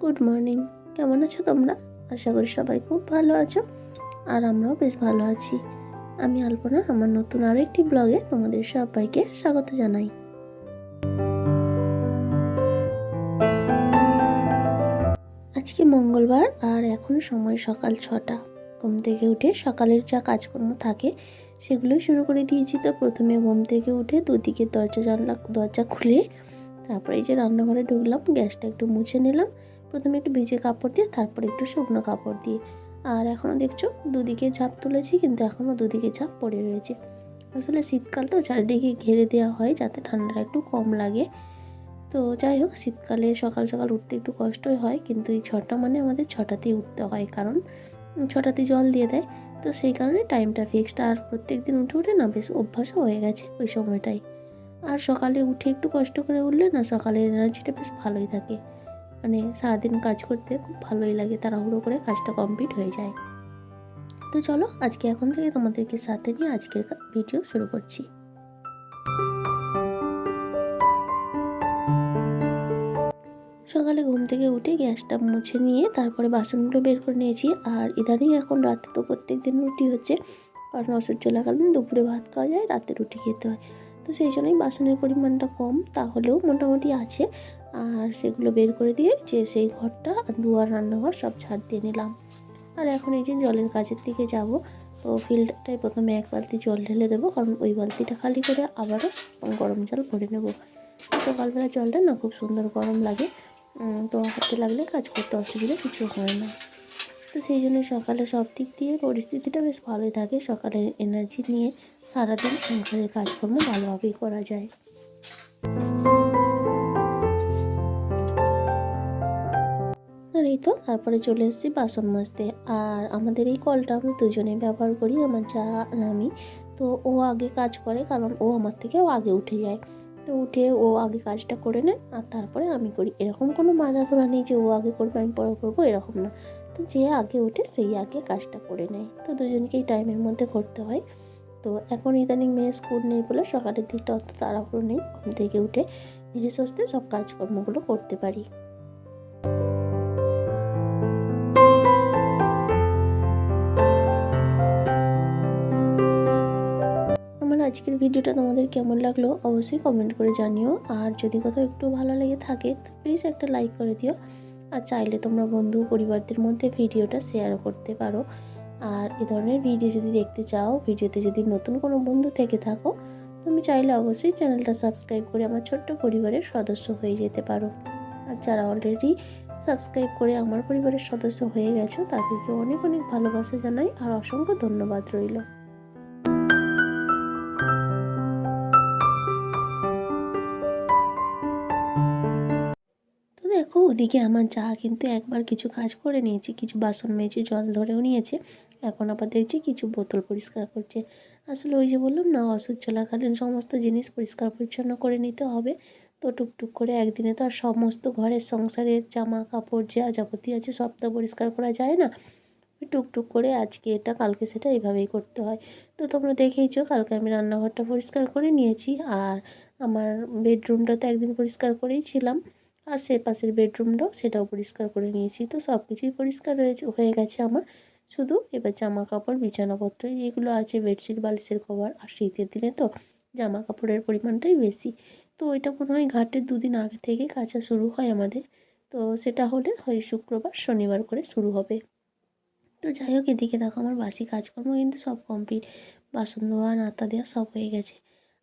Good morning কেমন আছো তোমরা? আশা করি সবাই খুব ভালো আছো, আর আমরাও বেশ ভালো আছি। আমি আলপনা, আমার নতুন আরও একটি ব্লগে তোমাদের সবাইকে স্বাগত জানাই। আজকে মঙ্গলবার, আর এখন সময় সকাল ছটা। ঘুম থেকে উঠে সকালের যা কাজকর্ম থাকে, সেগুলোই শুরু করে দিয়েছি। তো প্রথমে ঘুম থেকে উঠে দুদিকে দরজা জানলা, দরজা খুলে তারপরে এই যে রান্নাঘরে ঢুকলাম, গ্যাসটা একটু মুছে নিলাম। প্রথমে একটু ভিজে কাপড় দিয়ে, তারপরে একটু শুকনো কাপড় দিয়ে। আর এখনও দেখছ, দুদিকে ঝাঁপ তুলেছি, কিন্তু এখনও দুদিকে ঝাঁপ পড়ে রয়েছে। আসলে শীতকাল তো চারিদিকে ঘিরে দেওয়া হয়, যাতে ঠান্ডাটা একটু কম লাগে। তো যাই হোক, শীতকালে সকাল সকাল উঠতে একটু কষ্টই হয়, কিন্তু এই ছটা মানে আমাদের ছটাতেই উঠতে হয়, কারণ ছটাতে জল দিয়ে দেয়। তো সেই কারণে টাইমটা ফিক্সড আর প্রত্যেক দিন উঠে উঠে না, বেশ অভ্যাসও হয়ে গেছে ওই সময়টাই আর সকালে উঠে একটু কষ্ট করে উঠলে না সকালে এনার্জিটা বেশ ভালোই থাকে। মানে সারাদিন কাজ করতে খুব ভালোই লাগে, তাড়াহুড়ো করে কাজটা কমপ্লিট হয়ে যায়। তো চলো আজকে এখন থেকে তোমাদেরকে সাথে নিয়ে আজকের ভিডিও শুরু করছি। সকালে ঘুম থেকে উঠে গ্যাসটা মুছে নিয়ে তারপরে বাসনগুলো বের করে নিয়েছি। আর ইদানিং এখন রাতে তো প্রত্যেক দিন রুটি হচ্ছে, কারণ অসহ্য চলাকালীন দুপুরে ভাত খাওয়া যায়, রাতে রুটি খেতে হয়। তো সেই জন্যই বাসনের পরিমাণটা কম, তাহলেও মোটামুটি আছে। আর সেগুলো বের করে দিয়ে যে সেই ঘরটা দুয়ার, রান্নাঘর সব ছাড় দিয়ে নিলাম। আর এখন এই যে জলের কাজের দিকে যাব, তো ফিল্টারটায় প্রথমে এক বালতি জল ঢেলে দেবো, কারণ ওই বালতিটা খালি করে আবারও গরম জল ভরে নেব। সকালবেলা জলটা না খুব সুন্দর গরম লাগে তো হাতে লাগলে কাজ করতে অসুবিধা কিছু হয় না। তো সেই জন্য সকালে সব দিক দিয়ে পরিস্থিতিটা বেশ ভালোই থাকে। সকালের এনার্জি নিয়ে সারাদিন সংসারের কাজকর্ম ভালোভাবেই করা যায়। আর এই তো, তারপরে চলে এসেছি বাসন মাজতে। আর আমাদের এই কলটা আমি দুজনেই ব্যবহার করি, আমার যা আমি। তো ও আগে কাজ করে, কারণ ও আমার থেকেও আগে উঠে যায়। তো উঠে ও আগে কাজটা করে নেয়, আর তারপরে আমি করি। এরকম কোনো বাধা ধরা নেই যে ও আগে করবে, আমি পরে করব, এরকম না। তো যে আগে ওঠে সেই আগে কাজটা করে নেয়। তো দুজনকেই টাইমের মধ্যে করতে হয়। তো এখন ইদানিং মেয়ে স্কুল নেই বলে সকালের দিকটা অত তাড়াহুড়ো নেই। ঘুম থেকে উঠে ধীরে সুস্থে সব কাজকর্মগুলো করতে পারি। আজকের ভিডিওটা তোমাদের কেমন লাগল অবশ্যই কমেন্ট করে জানিও। আর যদি কোথাও একটু ভালো লেগে থাকে, তো প্লিজ একটা লাইক করে দিও। আর চাইলে তোমরা বন্ধু পরিবারদের মধ্যে ভিডিওটা শেয়ারও করতে পারো। আর এ ধরনের ভিডিও যদি দেখতে চাও ভিডিওতে যদি নতুন কোনো বন্ধু থেকে থাকো, তুমি চাইলে অবশ্যই চ্যানেলটা সাবস্ক্রাইব করে আমার ছোট্ট পরিবারের সদস্য হয়ে যেতে পারো। আর যারা অলরেডি সাবস্ক্রাইব করে আমার পরিবারের সদস্য হয়ে গেছো, তাদেরকে অনেক অনেক ভালোবাসা জানাই আর অসংখ্য ধন্যবাদ রইল। দেখো, ওদিকে আমার যা কিন্তু একবার কিছু কাজ করে নিয়েছে, কিছু বাসন মেজে, জল ধরেও নিয়েছে। এখন আবার দেখছি কিছু বোতল পরিষ্কার করছে। আসলে ওই যে বললাম না অসুখ চলাকালীন সমস্ত জিনিস পরিষ্কার পরিচ্ছন্ন করে নিতে হবে। তো টুকটুক করে একদিনে তো আর সমস্ত ঘরের সংসারের জামা কাপড় যা যাবতীয় আছে সব তো পরিষ্কার করা যায় না। টুকটুক করে আজকে এটা, কালকে সেটা এইভাবেই করতে হয়। তো তোমরা দেখেইছো, কালকে আমি রান্নাঘরটা পরিষ্কার করে নিয়েছি। আর আমার বেডরুমটা তো একদিন পরিষ্কার করেই ছিলাম। আর সে পাশের বেডরুমটাও সেটাও পরিষ্কার করে নিয়েছি। তো সব কিছুই পরিষ্কার হয়েছে, হয়ে গেছে আমার। শুধু এবার জামা কাপড় বিছানাপত্র, এগুলো আছে, বেডশিট, বালিশের কভার আর শীতের দিনে তো জামা কাপড়ের পরিমাণটাই বেশি। তো ওইটা মনে হয় ঘাটের দুদিন আগে থেকে কাচা শুরু হয় আমাদের। তো সেটা হলে হয় শুক্রবার, শনিবার করে শুরু হবে। তো যাই হোক, এদিকে দেখো আমার বাসি কাজকর্ম কিন্তু সব কমপ্লিট। বাসন ধোয়া নাতা দেওয়া সব হয়ে গেছে।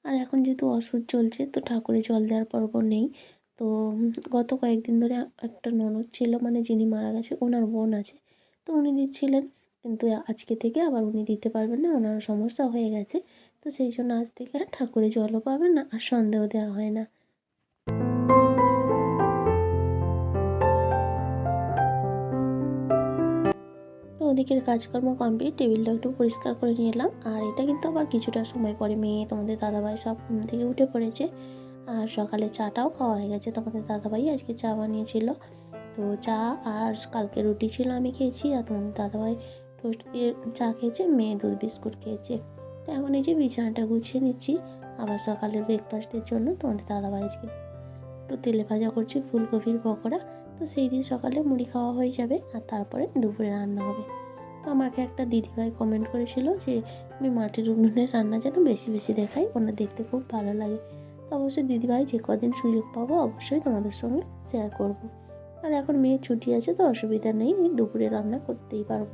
আর এখন যেহেতু ওষুধ চলছে, তো ঠাকুরে জল দেওয়ার পর্ব নেই। তো গত কয়েকদিন ধরে একটা ননদ ছিল মানে যিনি মারা গেছে, ওনার বোন আছে। তো উনি দিচ্ছিলেন, কিন্তু আজকে থেকে আবার উনি দিতে পারবেন না, ওনার সমস্যা হয়ে গেছে। তো সেই জন্য আজ থেকে আর ঠাকুরে জলও পাবেন না, আর সন্দেহ দেওয়া হয় না। ওদিকের কাজকর্ম কমপ্লিট টেবিলটা একটু পরিষ্কার করে নিয়ে এলাম। আর এটা কিন্তু আবার কিছুটা সময় পরে, মেয়ে, তোমাদের দাদাভাই সব ঘুম থেকে উঠে পড়েছে। আর সকালে চাটাও খাওয়া হয়ে গেছে। তোমাদের দাদাভাই আজকে চা বানিয়েছিল। তো চা আর কালকে রুটি ছিল আমি খেয়েছি আর তোমাদের দাদাভাই টোস্ট দিয়ে চা খেয়েছে, মেয়ে দুধ বিস্কুট খেয়েছে। তো এখন এই যে বিছানাটা গুছিয়ে নিচ্ছি। আবার সকালের ব্রেকফাস্টের জন্য তোমাদের দাদাভাই আজকে একটু তেলে ভাজা করছি, ফুলকপির পকোড়া। তো সেই দিন সকালে মুড়ি খাওয়া হয়ে যাবে আর তারপরে দুপুরে রান্না হবে। তো আমাকে একটা দিদিভাই কমেন্ট করেছিল যে, আমি মাটির উনুনের রান্না যেন বেশি বেশি দেখাই, ওনার দেখতে খুব ভালো লাগে। অবশ্যই দিদিভাই যে কদিন সুযোগ পাবো অবশ্যই তোমাদের সঙ্গে শেয়ার করব। আর এখন মেয়ের ছুটি আছে তো অসুবিধা নেই, দুপুরে রান্না করতেই পারব।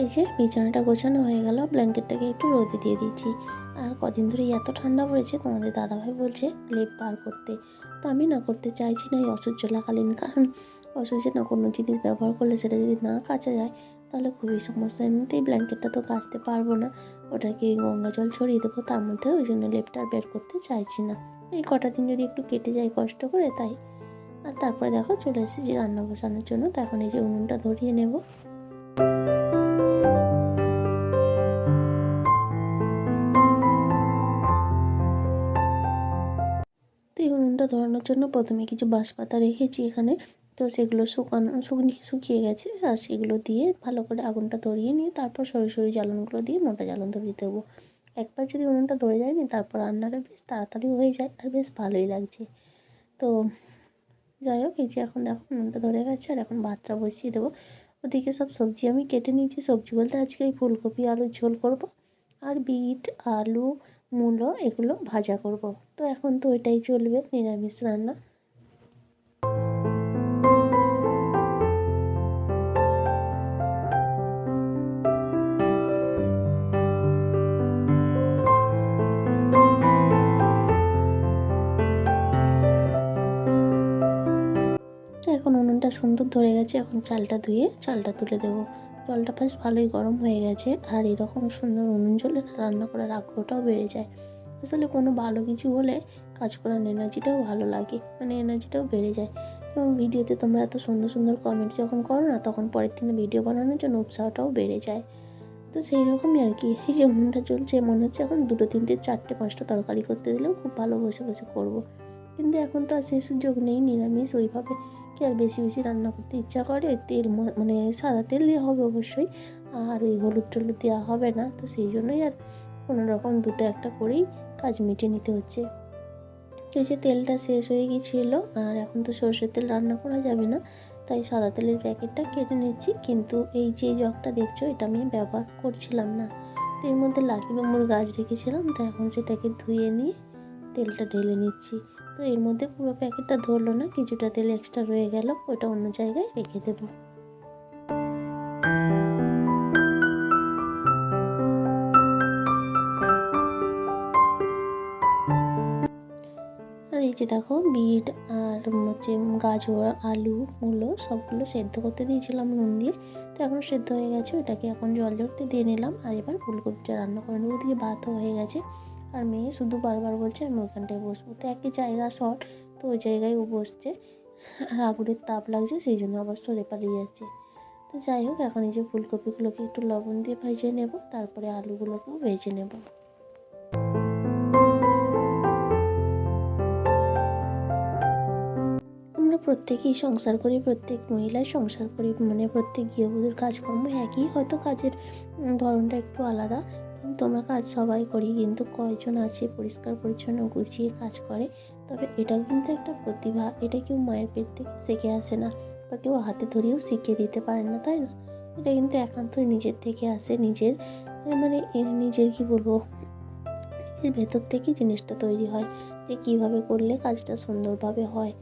এই যে বিছানাটা গোছানো হয়ে গেল, ব্ল্যাঙ্কেটটাকে একটু রোদে দিয়ে দিচ্ছি আর কদিন ধরে এত ঠান্ডা পড়েছে, তোমাদের দাদাভাই বলছে লেপ পার করতে। তো আমি না করতে চাইছি না এই অসহ্য চলাকালীন কারণ অসহ্যে না কোনো জিনিস ব্যবহার করলে সেটা যদি না কাচা যায়, তাহলে খুবই সমস্যা। এমনিতেই ব্ল্যাঙ্কেটটা তো কাচতে পারব না, ওটাকে গঙ্গা জল ছড়িয়ে দেবো, তার মধ্যে ওই জন্য লেপটা বের করতে চাইছি না। এই কটা দিন যদি একটু কেটে যায় কষ্ট করে, তাই। আর তারপরে দেখো চলে এসেছি রান্না বসানোর জন্য, তো এখন এই যে উনুনটা ধরিয়ে নেব। ধরানোর জন্য প্রথমে কিছু বাঁশপাতা রেখেছি এখানে। তো সেগুলো শুকানো শুকনিয়ে শুকিয়ে গেছে। আর সেগুলো দিয়ে ভালো করে আগুনটা ধরিয়ে নিয়ে তারপর সরু সরু জ্বালনগুলো দিয়ে মোটা জ্বালন ধরিয়ে দেবো। একবার যদি উনুনটা ধরে যায়নি, তারপর রান্নাটা বেশ তাড়াতাড়ি হয়ে যায় আর বেশ ভালোই লাগছে। তো যাই হোক, এই যে এখন দেখো উনুনটা ধরে গেছে আর এখন ভাতটা বসিয়ে দেবো। ওদিকে সব সবজি আমি কেটে নিয়েছি। সবজি বলতে আজকে ওই ফুলকপি, আলুর ঝোল করব। আর বিট, আলু মূলো এগুলো ভাজা করব। তো এখন তো ওইটাই চলবে, নিরামিষ রান্না। এখন উনুনটা সুন্দর ধরে গেছে, এখন চালটা ধুয়ে চালটা তুলে দেবো। জলটা বেশ ভালোই গরম হয়ে গেছে আর এরকম সুন্দর উনুন জ্বলে রান্না করার আগ্রহটাও বেড়ে যায়। আসলে কোনো ভালো কিছু হলে কাজ করার এনার্জিটাও ভালো লাগে মানে এনার্জিটাও বেড়ে যায়। এবং ভিডিওতে তোমরা এত সুন্দর সুন্দর কমেন্ট যখন করো না, তখন পরের দিনে ভিডিও বানানোর জন্য উৎসাহটাও বেড়ে যায়। তো সেই রকমই আর কি, এই যে উনুনটা চলছে মনে হচ্ছে এখন দুটো, তিনটে, চারটে, পাঁচটা তরকারি করতে দিলেও খুব ভালো বসে বসে করব। কিন্তু এখন তো আর সেই সুযোগ নেই, নিরামিষ, ওইভাবে কি আর বেশি বেশি রান্না করতে ইচ্ছা করে? তেল মানে সাদা তেল দেওয়া হবে অবশ্যই। আর ওই হলুদ টলুদ দেওয়া হবে না। তো সেই জন্যই আর কোনো রকম দুটো একটা করেই কাজ মিটিয়ে নিতে হচ্ছে। তো যে তেলটা শেষ হয়ে গিয়েছিল, আর এখন তো সর্ষের তেল রান্না করা যাবে না। তাই সাদা তেলের প্যাকেটটা কেটে নিচ্ছি। কিন্তু এই যে জগটা দেখছ, এটা আমি ব্যবহার করছিলাম না। তো এর মধ্যে লাকি বাম্বুর গাছ রেখেছিলাম। তো এখন সেটাকে ধুয়ে নিয়ে তেলটা ঢেলে নিচ্ছি। তো এর মধ্যে পুরো প্যাকেটটা ধরলো না, কিছুটা তেল এক্সট্রা রয়ে গেল, ওটা অন্য জায়গায় রেখে দেবো। আর এই যে দেখো, বিট আর হচ্ছে গাজর, আলু, মূলো, সবগুলো সেদ্ধ করতে দিয়েছিলাম নুন দিয়ে। তো এখন সেদ্ধ হয়ে গেছে, ওটাকে এখন জল জড়তে দিয়ে নিলাম। আর এবার ফুলকপিটা রান্না করে নেব, ওদিকে ভাতও হয়ে গেছে। আর মেয়ে শুধু বারবার বলছে, আমি ওখানটায় বসবো। তো একই জায়গা, শর্ট, তো ওই জায়গায় ও বসছে। আর আগুনের তাপ লাগছে, সেই জন্য আবার সরে পালিয়ে যাচ্ছে। তো যাই হোক, এখন এই যে ফুলকপিগুলোকে একটু লবণ দিয়ে ভেজে নেব, তারপরে আলুগুলোকেও ভেজে নেব। আমরা প্রত্যেকেই সংসার করি, প্রত্যেক মহিলাই সংসার করি মানে প্রত্যেক গৃহবধূর কাজকর্ম একই, হয়তো কাজের ধরনটা একটু আলাদা। কিন্তু আমরা কাজ সবাই করি, কিন্তু কয়জন আছে পরিষ্কার পরিচ্ছন্ন গুছিয়ে কাজ করে। তবে এটাও কিন্তু একটা প্রতিভা, এটা কেউ মায়ের পেট থেকে শিখে আসে না বা কেউ হাতে ধরেও শিখিয়ে দিতে পারে না, তাই না? এটা কিন্তু একান্তই নিজের থেকে আসে, নিজের মানে নিজের কি বলব, নিজের ভেতর থেকেই জিনিসটা তৈরি হয় যে কীভাবে করলে কাজটা সুন্দরভাবে হয়।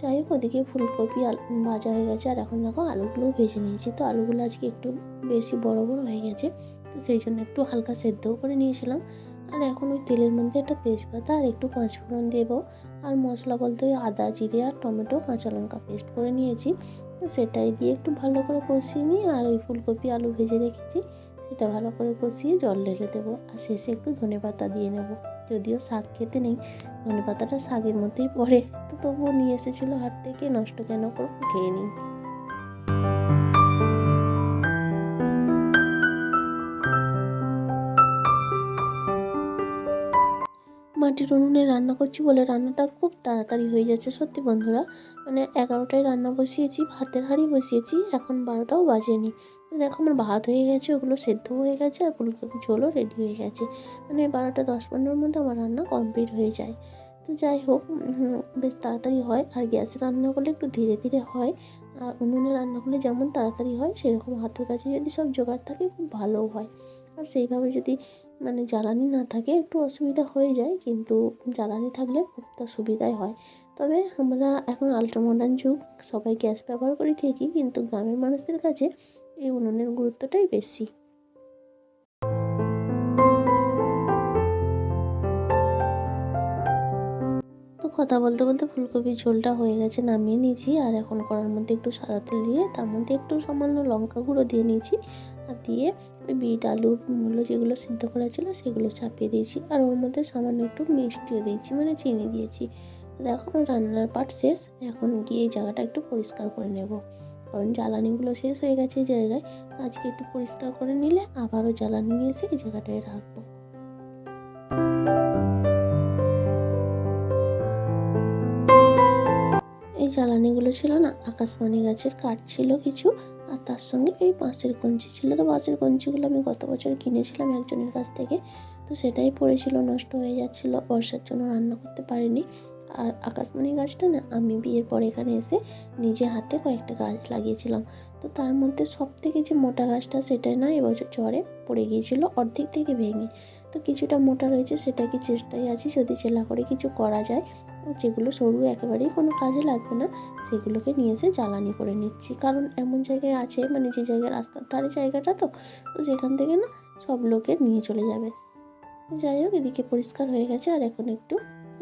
যাই হোক, ওদিকে ফুলকপি ভাজা হয়ে গেছে, আর এখন দেখো আলুগুলোও ভেজে নিয়েছি। তো আলুগুলো আজকে একটু বেশি বড় বড় হয়ে গেছে তো সেই জন্য একটু হালকা সেদ্ধও করে নিয়েছিলাম। আর এখন ওই তেলের মধ্যে একটা তেজপাতা আর একটু পাঁচফোড়ন দেবো। আর মশলা বলতে ওই আদা, জিরে আর টমেটো, কাঁচা লঙ্কা পেস্ট করে নিয়েছি। তো সেটাই দিয়ে একটু ভালো করে কষিয়ে নিই আর ওই ফুলকপি, আলু ভেজে রেখেছি। সেটা ভালো করে কষিয়ে জল ঢেলে দেবো। আর শেষে একটু ধনে পাতা দিয়ে নেব। যদিও শাক খেতে নেই, ধনে পাতাটা শাকের মধ্যেই পড়ে। তো তবুও নিয়ে এসেছিল হাট থেকে, নষ্ট কেন করে খেয়ে নিই। মাটির উনুনে রান্না করছি বলে রান্নাটা খুব তাড়াতাড়ি হয়ে যাচ্ছে সত্যি বন্ধুরা। মানে এগারোটায় রান্না বসিয়েছি, ভাতের হাঁড়ি বসিয়েছি, এখন বারোটাও বাজেনি। দেখো আমার ভাত হয়ে গেছে, ওগুলো সেদ্ধ হয়ে গেছে আর ফুলকপি ঝোলও রেডি হয়ে গেছে। মানে বারোটা দশ পনেরোর মধ্যে আমার রান্না কমপ্লিট হয়ে যায়। তো যাই হোক বেশ তাড়াতাড়ি হয় আর গ্যাসে রান্না করলে একটু ধীরে ধীরে হয়। আর উনুনে রান্না করলে যেমন তাড়াতাড়ি হয়, সেরকম হাতের কাছে যদি সব জোগাড় থাকে, খুব ভালোও হয়। আর সেইভাবে যদি মানে জ্বালানি না থাকে একটু অসুবিধা হয়ে যায়, কিন্তু জ্বালানি থাকলে খুব সুবিধাই হয়। তবে আমরা এখন আল্ট্রা মডার্ন যুগ, সবাই গ্যাস ব্যবহার করি ঠিকই, কিন্তু গ্রামের মানুষদের কাছে এই উনুনের গুরুত্বটাই বেশি। কথা বলতে বলতে ফুলকপির ঝোলটা হয়ে গেছে, নামিয়ে নিয়েছি। আর এখন কড়ার মধ্যে একটু সাদা তেল দিয়ে, তার মধ্যে একটু সামান্য লঙ্কা গুঁড়ো দিয়ে নিয়েছি। আর দিয়ে ওই বিট, আলু, মূলো যেগুলো সিদ্ধ করা ছিল সেগুলো চাপিয়ে দিয়েছি। আর ওর মধ্যে সামান্য একটু মিষ্টিও দিয়েছি মানে চিনি দিয়েছি। দেখো রান্নার পাট শেষ, এখন গিয়ে এই জায়গাটা একটু পরিষ্কার করে নেব। কারণ জ্বালানিগুলো শেষ হয়ে গেছে এই জায়গায় আজকে একটু পরিষ্কার করে নিলে আবারও জ্বালানি নিয়ে এসে এই জায়গাটায় রাখব। এই জ্বালানিগুলো ছিল না, আকাশমণি গাছের কাঠ ছিল কিছু, আর তার সঙ্গে এই বাঁশের কঞ্চি ছিল। তো বাঁশের কঞ্চিগুলো আমি গত বছর কিনেছিলাম একজনের কাছ থেকে, তো সেটাই পড়েছিল, নষ্ট হয়ে যাচ্ছিল, বর্ষার জন্য রান্না করতে পারিনি। আর আকাশমণি গাছটা না, আমি বিয়ের পর এখানে এসে নিজে হাতে কয়েকটা গাছ লাগিয়েছিলাম। তো তার মধ্যে সব থেকে যে মোটা গাছটা সেটা না, এবছর ঝড়ে পড়ে গিয়েছিল, অর্ধেক থেকে ভেঙে। তো কিছুটা মোটা রয়েছে, সেটা কি চেষ্টায় আছি, যদি চেলা করে কিছু করা যায় যেগুলো সরু একেবারেই কোনো কাজে লাগবে না, সেগুলোকে নিয়ে এসে জ্বালানি করে নিচ্ছি। কারণ এমন জায়গায় আছে মানে যে জায়গায় রাস্তার ধারে জায়গাটা তো তো সেখান থেকে না সব লোকে নিয়ে চলে যাবে। যাই হোক, এদিকে পরিষ্কার হয়ে গেছে, আর এখন একটু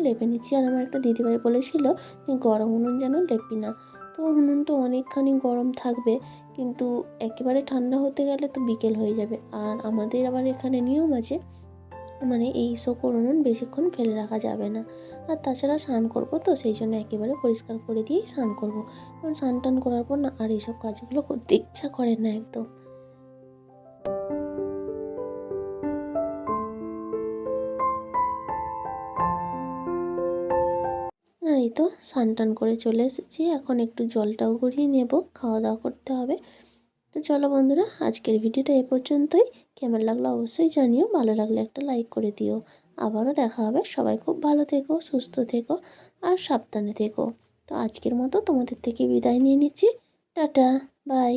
লেপে নিচ্ছি। আর আমার একটা দিদিভাই বলেছিল যে, গরম উনুন যেন লেপি না। তো উনুন তো অনেকখানি গরম থাকবে, কিন্তু একেবারে ঠান্ডা হতে গেলে তো বিকেল হয়ে যাবে। আর আমাদের আবার এখানে নিয়ম আছে মানে এই সকল উনুন বেশিক্ষণ ফেলে রাখা যাবে না। আর তাছাড়া স্নান করব তো, সেই জন্য একেবারে পরিষ্কার করে দিয়েই স্নান করব। কারণ স্নান টান করার পর না, আর এইসব কাজগুলো করতে ইচ্ছা করে না একদম। এই তো, স্নান টান করে চলে এসেছি। এখন একটু জলটাও গড়িয়ে নেব, খাওয়া দাওয়া করতে হবে। তো চলো বন্ধুরা, আজকের ভিডিওটা এ পর্যন্তই। কেমন লাগল অবশ্যই জানিও, ভালো লাগলে একটা লাইক করে দিও। আবারও দেখা হবে। সবাই খুব ভালো থেকো, সুস্থ থেকো আর সাবধানে থেকো। তো আজকের মতো তোমাদের থেকে বিদায় নিয়ে নিচ্ছি। Tata bye